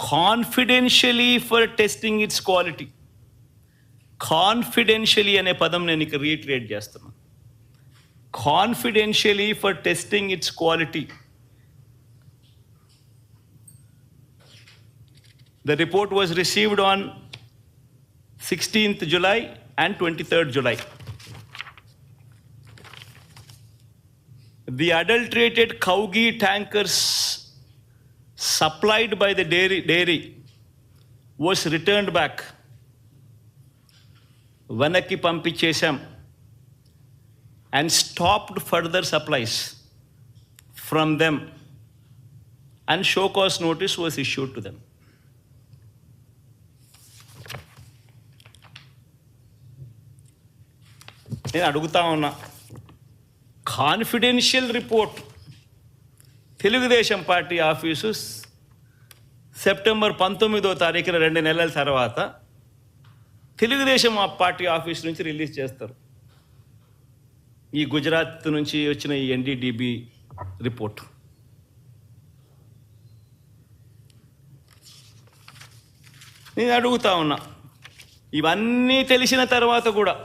Confidentially for testing it's quality confidentially అనే పదం నేను ఇక రీట్రేట్ చేస్తున్నాను confidentially for testing it's quality The report was received on 16th July and 23rd July. The adulterated cow ghee tankers supplied by the dairy, dairy was returned back. వెనక్కి పంపించేశాం and stopped further supplies from them and show cause notice was issued to them నేను అడుగుతా ఉన్నా confidential report Telugu Desam party office September పంతొమ్మిదో తారీఖున రెండు నెలల తర్వాత తెలుగుదేశం ఆ పార్టీ ఆఫీస్ నుంచి రిలీజ్ చేస్తారు. ఈ గుజరాత్ నుంచి వచ్చిన ఈ ఎన్డీడీబీ రిపోర్ట్. నేను అడుగుతా ఉన్నా ఇవన్నీ తెలిసిన తర్వాత కూడా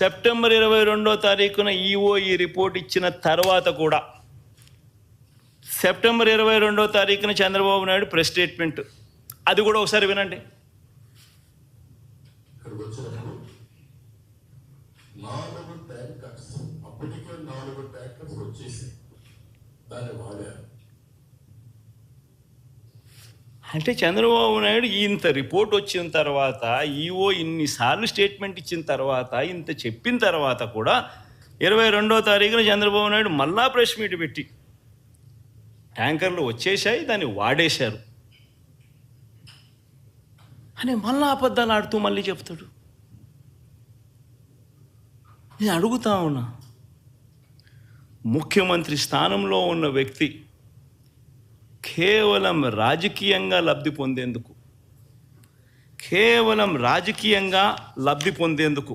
సెప్టెంబర్ ఇరవై రెండో తారీఖున ఈఓ ఈ రిపోర్ట్ ఇచ్చిన తర్వాత కూడా సెప్టెంబర్ ఇరవై రెండో తారీఖున చంద్రబాబు నాయుడు ప్రెస్ స్టేట్మెంట్. అది కూడా ఒకసారి వినండి. అంటే చంద్రబాబు నాయుడు ఇంత రిపోర్ట్ వచ్చిన తర్వాత ఈఓ ఇన్నిసార్లు స్టేట్మెంట్ ఇచ్చిన తర్వాత ఇంత చెప్పిన తర్వాత కూడా ఇరవై రెండో తారీఖున చంద్రబాబు నాయుడు మళ్ళా ప్రెస్ మీట్ పెట్టి ట్యాంకర్లు వచ్చేసాయి దాన్ని వాడేశారు. అని మళ్ళా అబద్ధాలు ఆడుతూ మళ్ళీ చెప్తాడు. నేను అడుగుతా ఉన్నా ముఖ్యమంత్రి స్థానంలో ఉన్న వ్యక్తి కేవలం రాజకీయంగా లబ్ధి పొందేందుకు కేవలం రాజకీయంగా లబ్ధి పొందేందుకు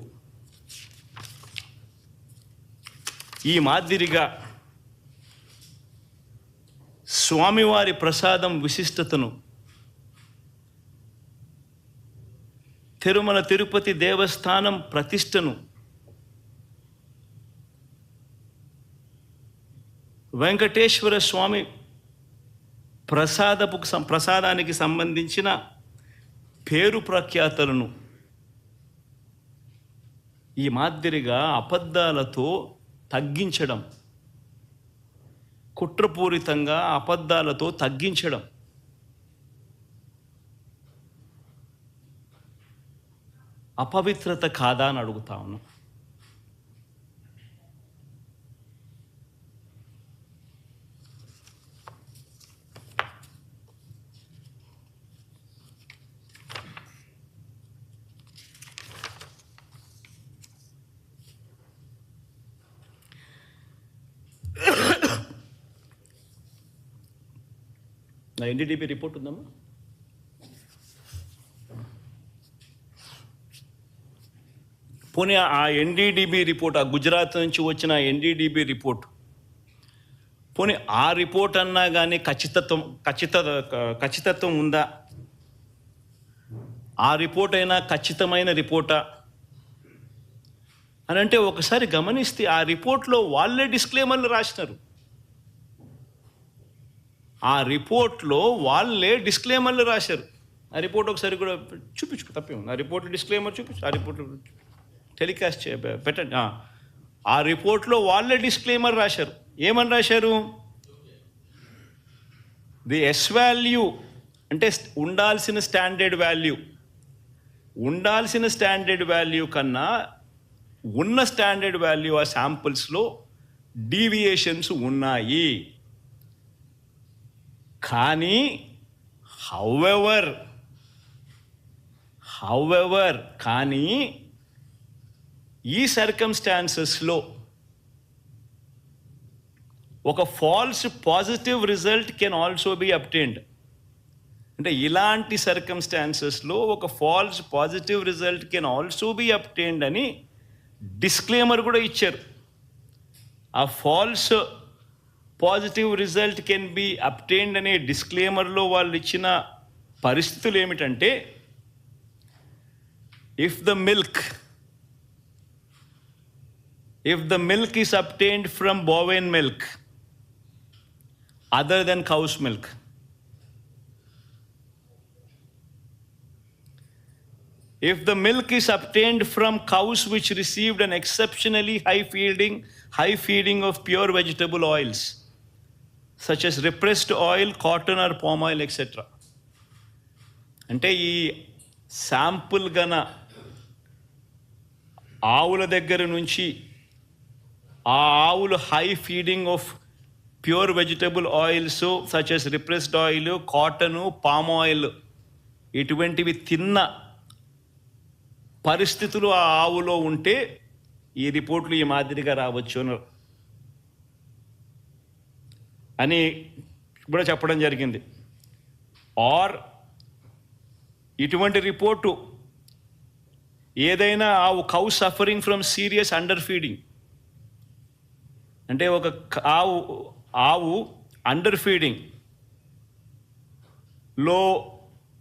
ఈ మాదిరిగా స్వామివారి ప్రసాదం విశిష్టతను. తిరుమల తిరుపతి దేవస్థానం ప్రతిష్టను. వెంకటేశ్వర స్వామి ప్రసాదపు ప్రసాదానికి సంబంధించిన పేరు ప్రఖ్యాతలను. ఈ మాదిరిగా అబద్ధాలతో తగ్గించడం. కుట్రపూరితంగా అబద్ధాలతో తగ్గించడం. అపవిత్రత కాదా అని అడుగుతా ఉన్నాం. నా ఎన్డీడీపీ రిపోర్ట్ ఉందమ్మా. పోనీ ఆ ఎన్డీడీబీ రిపోర్ట్ ఆ గుజరాత్ నుంచి వచ్చిన ఎన్డీడీబీ రిపోర్ట్ పోనీ ఆ రిపోర్ట్ అన్నా కానీ ఖచ్చితత్వం ఖచ్చిత ఖచ్చితత్వం ఉందా? ఆ రిపోర్ట్ అయినా ఖచ్చితమైన రిపోర్టా అని అంటే ఒకసారి గమనిస్తే ఆ రిపోర్ట్లో వాళ్ళే డిస్క్లేమర్లు రాసినారు. ఆ రిపోర్ట్లో వాళ్ళే డిస్క్లైమర్లు రాశారు. ఆ రిపోర్ట్ ఒకసారి కూడా చూపించు తప్పే ఉంది ఆ రిపోర్ట్ డిస్క్లైమర్ చూపించు ఆ రిపోర్ట్ టెలికాస్ట్ చే పెట్టండి. ఆ. రిపోర్ట్లో వాళ్ళే డిస్క్లైమర్ రాశారు. ఏమని రాశారు? ది ఎస్ వాల్యూ అంటే ఉండాల్సిన స్టాండర్డ్ వాల్యూ. ఉండాల్సిన స్టాండర్డ్ వాల్యూ కన్నా ఉన్న స్టాండర్డ్ వాల్యూ ఆ శాంపుల్స్లో డీవియేషన్స్ ఉన్నాయి. కానీ హౌఎవర్ హౌఎవర్ కానీ ఈ సర్కమ్స్టాన్సెస్లో ఒక false positive result can also be obtained అంటే ఇలాంటి సర్కమ్స్టాన్సెస్లో ఒక false positive result can also be obtained అని డిస్క్లేమర్ కూడా ఇచ్చారు. ఆ false positive result can be obtained అనే డిస్క్లేమర్లో వాళ్ళు ఇచ్చిన పరిస్థితులు ఏమిటంటే if the milk if the milk is obtained from bovine milk other than cows milk if the milk is obtained from cows which received an exceptionally high feeding high feeding of pure vegetable oils such as repressed oil cotton or palm oil etcetera అంటే ఈ sample గన ఆవుల దగ్గర నుంచి ఆ ఆవులు high feeding of pure vegetable oils such as repressed oil cotton palm oil ఇటువంటివి తిన్న పరిస్థితులు ఆ ఆవులో ఉంటే ఈ రిపోర్ట్లు ఈ మాదిరిగా రావచ్చు అన్నారు. అని కూడా చెప్పడం జరిగింది. ఆర్ ఇటువంటి రిపోర్టు ఏదైనా ఆవు cow suffering from serious under feeding అంటే ఒక ఆవు ఆవు అండర్ ఫీడింగ్లో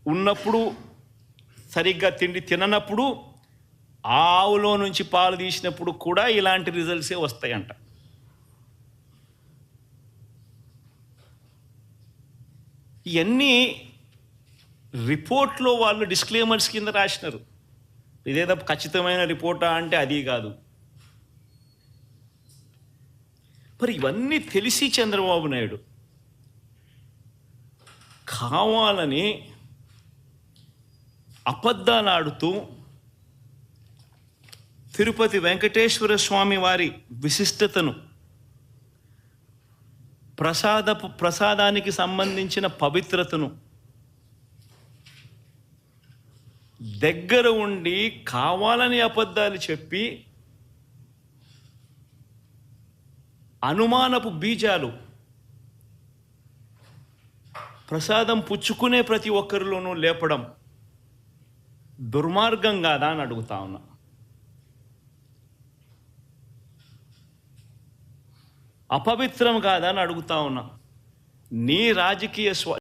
ఉన్నప్పుడు సరిగ్గా తిండి తిననప్పుడు ఆ ఆవులో నుంచి పాలు తీసినప్పుడు కూడా ఇలాంటి రిజల్ట్సే వస్తాయంట. ఇవన్నీ రిపోర్ట్లో వాళ్ళు డిస్క్లేమర్స్ కింద రాసినారు. ఇదేదో ఖచ్చితమైన రిపోర్టా అంటే అది కాదు. మరి ఇవన్నీ తెలిసి చంద్రబాబు నాయుడు కావాలని అబద్ధాలాడుతూ తిరుపతి వెంకటేశ్వర స్వామి వారి విశిష్టతను ప్రసాదపు ప్రసాదానికి సంబంధించిన పవిత్రతను దగ్గర ఉండి కావాలని అబద్ధాలు చెప్పి అనుమానపు బీజాలు ప్రసాదం పుచ్చుకునే ప్రతి ఒక్కరిలోనూ లేపడం దుర్మార్గం కాదా అని అడుగుతా ఉన్నా. అపవిత్రం కాదా అని అడుగుతా ఉన్నా. నీ రాజకీయ స్వ